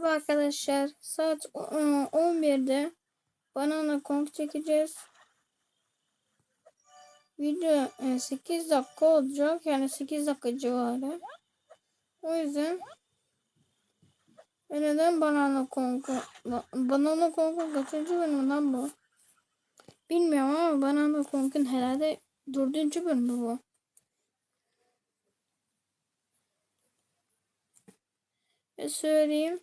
Merhaba arkadaşlar. Saat e, 11'de Banana Kong çekeceğiz. Video e, 8 dakika olacak. Yani 8 dakika civarı. O yüzden neden Banana Kong'u Banana Kong'un kaçıncı bölümünden bu? Bilmiyorum ama Banana Kong'un herhalde dördüncü bölümü bu. Söyleyeyim.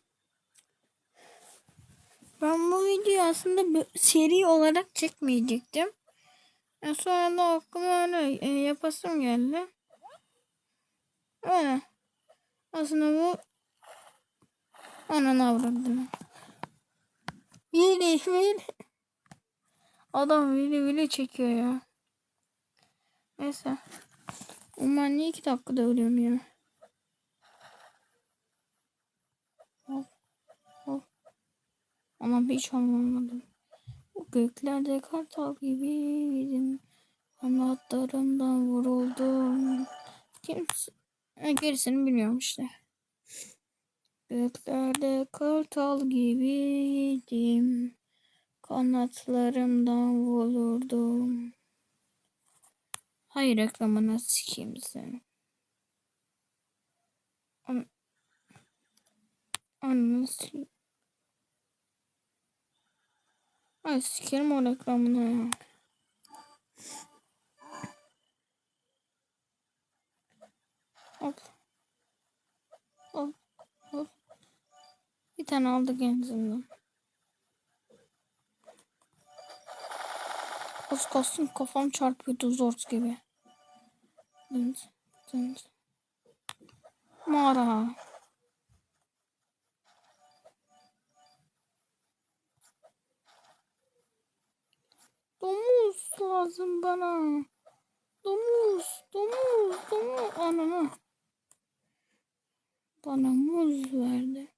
Ben bu videoyu aslında seri olarak çekmeyecektim. E sonra da aklıma öyle e, yapasım geldi. Öyle. Aslında bu ananı avradım. Vili vili. Adam vili vili çekiyor ya. Neyse. Umarım niye iki dakikada ölüyorum ya. Ama hiç anlamadım. Göklerde kartal gibiydim. Anahtarımdan vuruldum. Kimse... Gerisini biliyorum işte. Göklerde kartal gibiydim. Kanatlarımdan vururdum. Hayır reklamına sikeyim seni. An Ananı sikeyim. Ay sikerim o reklamını ya. Hop. Hop. Hop. Bir tane aldık en azından. Az kalsın kafam çarpıyordu zor gibi. Dınç. Dınç. Mağara. Domuz lazım bana. Domuz, domuz, domuz. Anana. Bana muz verdi.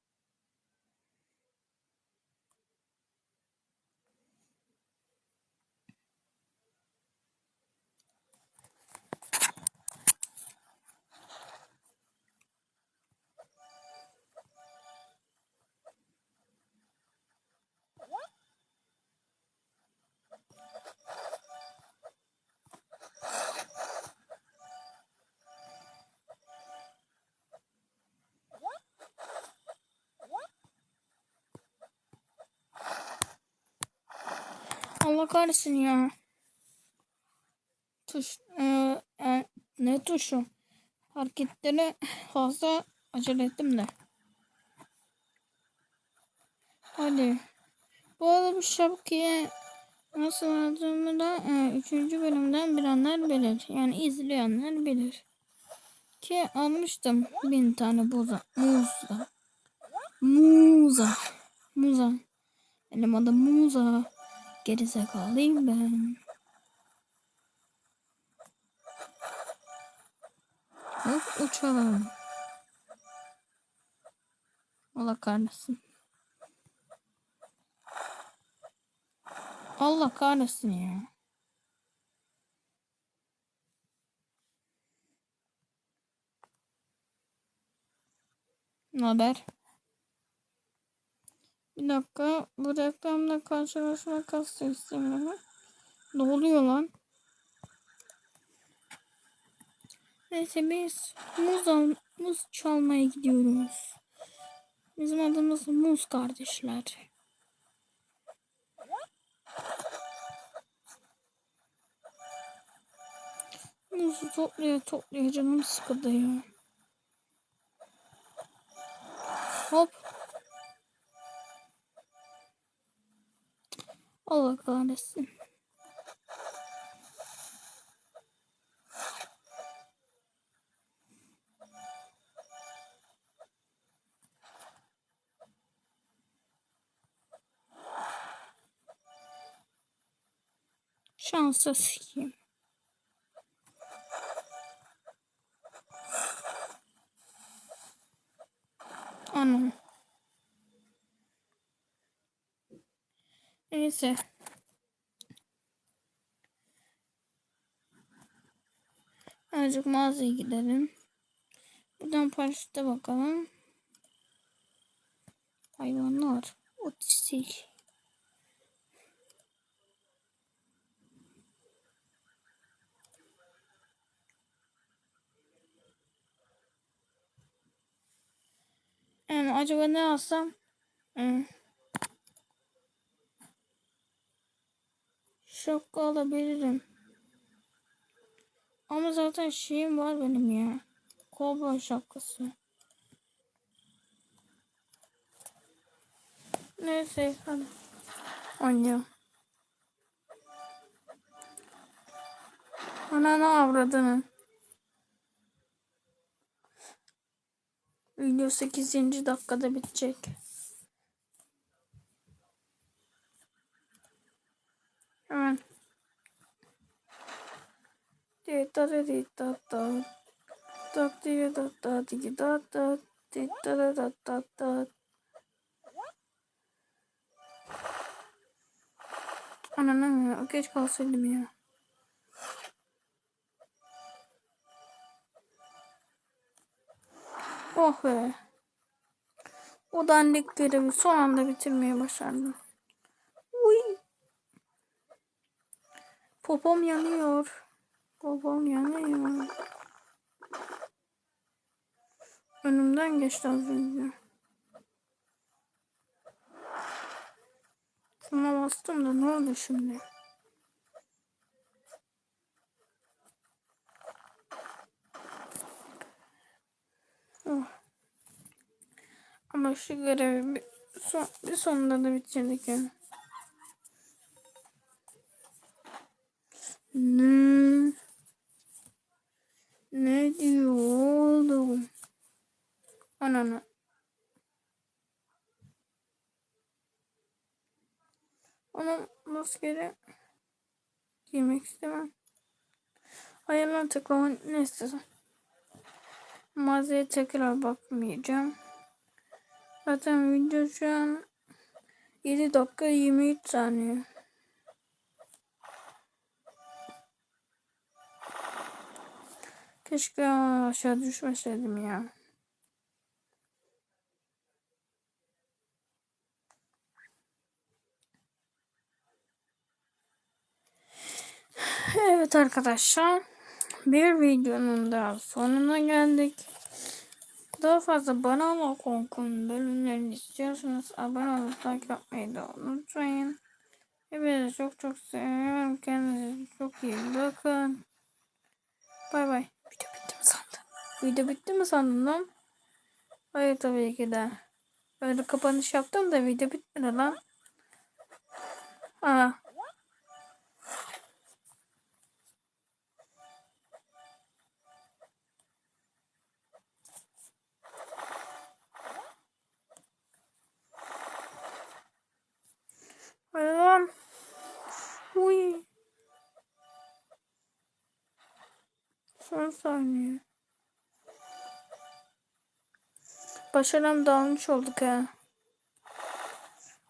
Allah kahretsin ya. Tuş, e, e, ne tuşu? Hareketleri fazla acele ettim de. Hadi. Bu arada bu şapkayı nasıl aldığımı da e, 3. bölümden bilenler bilir. Yani izleyenler bilir. Ki almıştım bin tane buza, muzla. Muza. Muza. Benim adım Muza. Gerizekalıyım ben. Hop uçalım. Allah kahretsin. Allah kahretsin ya. Ne haber? Bir dakika. Bu reklamda karşılaşma kastı istemiyorum. Ne oluyor lan? Neyse biz muz, al, muz çalmaya gidiyoruz. Bizim adımız Muz kardeşler. Muzu topluyor topluyor canım sıkıldı ya. Hop. Allah kahretsin. Şansa sikeyim. Anam. Neyse. Azıcık mağazaya gidelim. Buradan paraşütte bakalım. Hayvanlar. Otistik. Yani acaba ne alsam? Hmm. Şapka alabilirim. Ama zaten şeyim var benim ya. Kovboy şapkası. Neyse hadi. Oynayalım. Ananı avradını. Video 8. dakikada bitecek. Hemen. Tita da tita da. Tak diye da da diye da da. Tita da da da da. Ananı ya. Geç kalsaydım ya. Oh be. O dandik görevi son anda bitirmeyi başardım. Popom yanıyor. Popom yanıyor. Önümden geçti az önce. Şuna bastım da ne oldu şimdi? Oh. Ama şu görevi bir, son, bir sonunda da bitirdik yani. Ne? Ne diyor oğlum? Ananı. Ama maskeli giymek istemem. Hayırlan tıklama ne istiyorsun? Mağazaya tekrar bakmayacağım. Zaten video şu an 7 dakika 23 saniye. Keşke aşağı düşmeseydim ya. Evet arkadaşlar. Bir videonun daha sonuna geldik. Daha fazla Banana Konkun bölümlerini istiyorsanız abone olup takip etmeyi de unutmayın. Hepinizi çok çok seviyorum. Kendinize çok iyi bakın. Bay bay. Video bitti mi sandın? Video bitti mi sandın lan? Hayır tabii ki de. Böyle kapanış yaptım da video bitmedi lan. Aa. Son saniye. Başarım dağılmış olduk ha.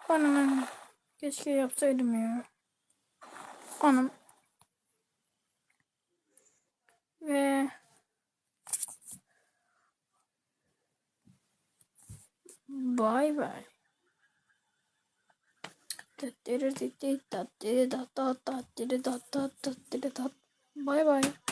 Anam. Keşke yapsaydım ya. Anam. Ve Bye bye. Bye bye.